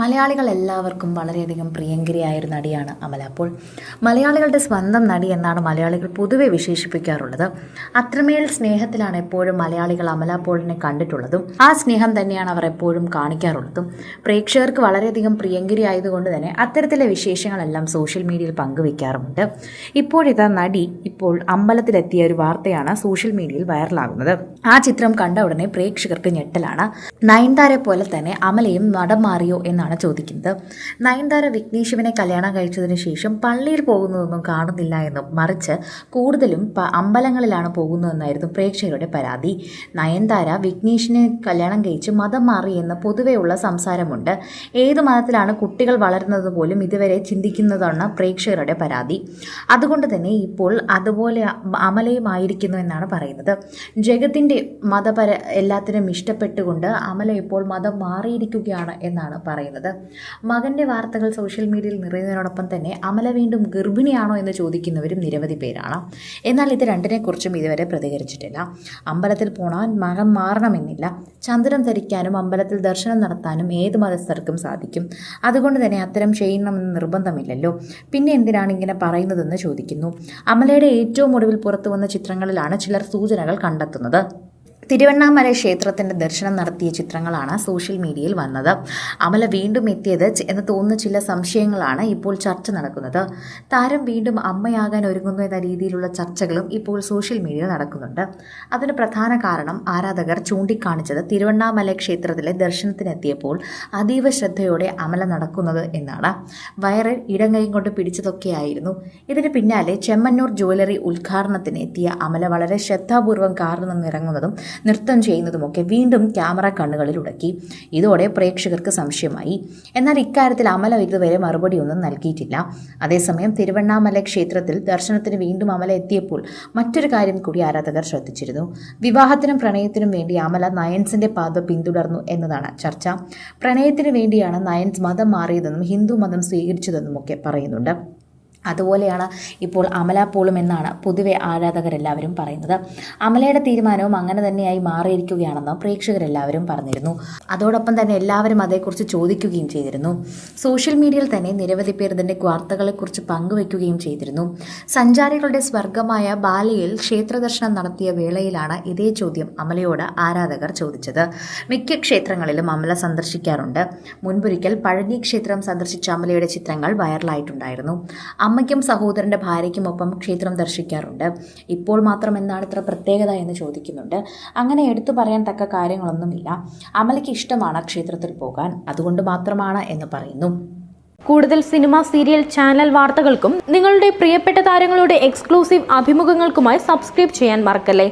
മലയാളികൾ എല്ലാവർക്കും വളരെയധികം പ്രിയങ്കരിയായ ഒരു നടിയാണ് അമല. അപ്പോൾ മലയാളികളുടെ സ്വന്തം നടി എന്നാണ് മലയാളികൾ പൊതുവെ വിശേഷിപ്പിക്കാറുള്ളത്. അത്രമേൽ സ്നേഹത്തിലാണ് എപ്പോഴും മലയാളികൾ അമല പോളിനെ കണ്ടിട്ടുള്ളതും ആ സ്നേഹം തന്നെയാണ് അവർ എപ്പോഴും കാണിക്കാറുള്ളതും. പ്രേക്ഷകർക്ക് വളരെയധികം പ്രിയങ്കരി ആയതുകൊണ്ട് തന്നെ അത്തരത്തിലെ വിശേഷങ്ങളെല്ലാം സോഷ്യൽ മീഡിയയിൽ പങ്കുവയ്ക്കാറുമുണ്ട് ഇപ്പോഴിതാ നടി ഇപ്പോൾ അമ്പലത്തിലെത്തിയ ഒരു വാർത്തയാണ് സോഷ്യൽ മീഡിയയിൽ വൈറലാകുന്നത്. ആ ചിത്രം കണ്ട ഉടനെ പ്രേക്ഷകർക്ക് ഞെട്ടലാണ്. നയൻതാരെ പോലെ തന്നെ അമലയും നടൻ മാറിയോ എന്നാണ് ചോദിക്കുന്നത്. നയൻതാര വിഘ്നേശിവനെ കല്യാണം കഴിച്ചതിന് ശേഷം പള്ളിയിൽ പോകുന്നതൊന്നും കാണുന്നില്ല എന്നും മറിച്ച് കൂടുതലും അമ്പലങ്ങളിലാണ് പോകുന്നതെന്നായിരുന്നു പ്രേക്ഷകരുടെ പരാതി. നയൻതാര വിഘ്നേഷിനെ കല്യാണം കഴിച്ച് മതം മാറി എന്ന് പൊതുവെയുള്ള സംസാരമുണ്ട്. ഏത് മതത്തിലാണ് കുട്ടികൾ വളരുന്നത് പോലും ഇതുവരെ ചിന്തിക്കുന്നതാണ് പ്രേക്ഷകരുടെ പരാതി. അതുകൊണ്ട് തന്നെ ഇപ്പോൾ അതുപോലെ അമലയുമായിരിക്കുന്നു എന്നാണ് പറയുന്നത്. ജഗത്തിന്റെ മതപര എല്ലാത്തിനും ഇഷ്ടപ്പെട്ടുകൊണ്ട് അമല ഇപ്പോൾ മതം മാറിയിരിക്കുകയാണ് എന്നാണ് പറയുന്നത്. മകന്റെ വാർത്തകൾ സോഷ്യൽ മീഡിയയിൽ നിറയുന്നതിനോടൊപ്പം തന്നെ അമല വീണ്ടും ഗർഭിണിയാണോ എന്ന് ചോദിക്കുന്നവരും നിരവധി പേരാണ്. എന്നാൽ ഇത് രണ്ടിനെക്കുറിച്ചും ഇതുവരെ പ്രതികരിച്ചിട്ടില്ല. അമ്പലത്തിൽ പോണാൻ മകം മാറണമെന്നില്ല. ചന്ദ്രം ധരിക്കാനും അമ്പലത്തിൽ ദർശനം നടത്താനും ഏത് മതസ്ഥർക്കും സാധിക്കും. അതുകൊണ്ട് തന്നെ അത്തരം ചെയ്യണമെന്ന് നിർബന്ധമില്ലല്ലോ. പിന്നെ എന്തിനാണ് ഇങ്ങനെ പറയുന്നതെന്ന് ചോദിക്കുന്നു. അമലയുടെ ഏറ്റവും ഒടുവിൽ പുറത്തു വന്ന ചിത്രങ്ങളിലാണ് ചിലർ സൂചനകൾ കണ്ടെത്തുന്നത്. തിരുവണ്ണാമല ക്ഷേത്രത്തിന്റെ ദർശനം നടത്തിയ ചിത്രങ്ങളാണ് സോഷ്യൽ മീഡിയയിൽ വന്നത്. അമല വീണ്ടും എത്തിയത് എന്ന് തോന്നുന്ന ചില സംശയങ്ങളാണ് ഇപ്പോൾ ചർച്ച നടക്കുന്നത്. താരം വീണ്ടും അമ്മയാകാൻ ഒരുങ്ങുന്നു എന്ന രീതിയിലുള്ള ചർച്ചകളും ഇപ്പോൾ സോഷ്യൽ മീഡിയയിൽ നടക്കുന്നുണ്ട്. അതിന് പ്രധാന കാരണം ആരാധകർ ചൂണ്ടിക്കാണിച്ചത് തിരുവണ്ണാമല ക്ഷേത്രത്തിലെ ദർശനത്തിനെത്തിയപ്പോൾ അതീവ ശ്രദ്ധയോടെ അമല നടക്കുന്നത് എന്നാണ്. വയറിൽ ഇടങ്ങയും കൊണ്ട് പിടിച്ചതൊക്കെയായിരുന്നു. ഇതിന് പിന്നാലെ ചെമ്മന്നൂർ ജ്വല്ലറി ഉദ്ഘാടനത്തിന് എത്തിയ അമല വളരെ ശ്രദ്ധാപൂർവം കാറിൽ നിന്നിറങ്ങുന്നതും നൃത്തം ചെയ്യുന്നതുമൊക്കെ വീണ്ടും ക്യാമറ കണ്ണുകളിൽ ഉടക്കി. ഇതോടെ പ്രേക്ഷകർക്ക് സംശയമായി. എന്നാൽ ഇക്കാര്യത്തിൽ അമല ഇതുവരെ മറുപടിയൊന്നും നൽകിയിട്ടില്ല. അതേസമയം തിരുവണ്ണാമല ക്ഷേത്രത്തിൽ ദർശനത്തിന് വീണ്ടും അമല എത്തിയപ്പോൾ മറ്റൊരു കാര്യം കൂടി ആരാധകർ ശ്രദ്ധിച്ചിരുന്നു. വിവാഹത്തിനും പ്രണയത്തിനും വേണ്ടി അമല നയൻസിന്റെ പാത പിന്തുടർന്നു എന്നതാണ് ചർച്ച. പ്രണയത്തിന് വേണ്ടിയാണ് നയൻസ് മതം മാറിയതെന്നും ഹിന്ദു മതം സ്വീകരിച്ചതെന്നും ഒക്കെ പറയുന്നുണ്ട്. അതുപോലെയാണ് ഇപ്പോൾ അമല പോളും എന്നാണ് പൊതുവെ ആരാധകരെല്ലാവരും പറയുന്നത്. അമലയുടെ തീരുമാനവും അങ്ങനെ തന്നെയായി മാറിയിരിക്കുകയാണെന്ന് പ്രേക്ഷകരെല്ലാവരും പറഞ്ഞിരുന്നു. അതോടൊപ്പം തന്നെ എല്ലാവരും അതേക്കുറിച്ച് ചോദിക്കുകയും ചെയ്തിരുന്നു. സോഷ്യൽ മീഡിയയിൽ തന്നെ നിരവധി പേർ ഇതിന്റെ വാർത്തകളെക്കുറിച്ച് പങ്കുവയ്ക്കുകയും ചെയ്തിരുന്നു. സഞ്ചാരികളുടെ സ്വർഗമായ ബാലിയിൽ ക്ഷേത്രദർശനം നടത്തിയ വേളയിലാണ് ഇതേ ചോദ്യം അമലയോട് ആരാധകർ ചോദിച്ചത്. മിക്ക ക്ഷേത്രങ്ങളിലും അമല സന്ദർശിക്കാറുണ്ട്. മുൻപൊരിക്കൽ പഴനി ക്ഷേത്രം സന്ദർശിച്ച അമലയുടെ ചിത്രങ്ങൾ വൈറലായിട്ടുണ്ടായിരുന്നു. അമ്മയ്ക്കും സഹോദരന്റെ ഭാര്യയ്ക്കുമൊപ്പം ക്ഷേത്രം ദർശിക്കാറുണ്ട്. ഇപ്പോൾ മാത്രം എന്താണ് ഇത്ര പ്രത്യേകത എന്ന് ചോദിക്കുന്നുണ്ട്. അങ്ങനെ എടുത്തു പറയാൻ തക്ക കാര്യങ്ങളൊന്നുമില്ല. അമലയ്ക്ക് ഇഷ്ടമാണ് ക്ഷേത്രത്തിൽ പോകാൻ. അതുകൊണ്ട് മാത്രമാണ് എന്ന് പറയുന്നു. കൂടുതൽ സിനിമ സീരിയൽ ചാനൽ വാർത്തകൾക്കും നിങ്ങളുടെ പ്രിയപ്പെട്ട താരങ്ങളുടെ എക്സ്ക്ലൂസീവ് അഭിമുഖങ്ങൾക്കുമായി സബ്സ്ക്രൈബ് ചെയ്യാൻ മറക്കല്ലേ?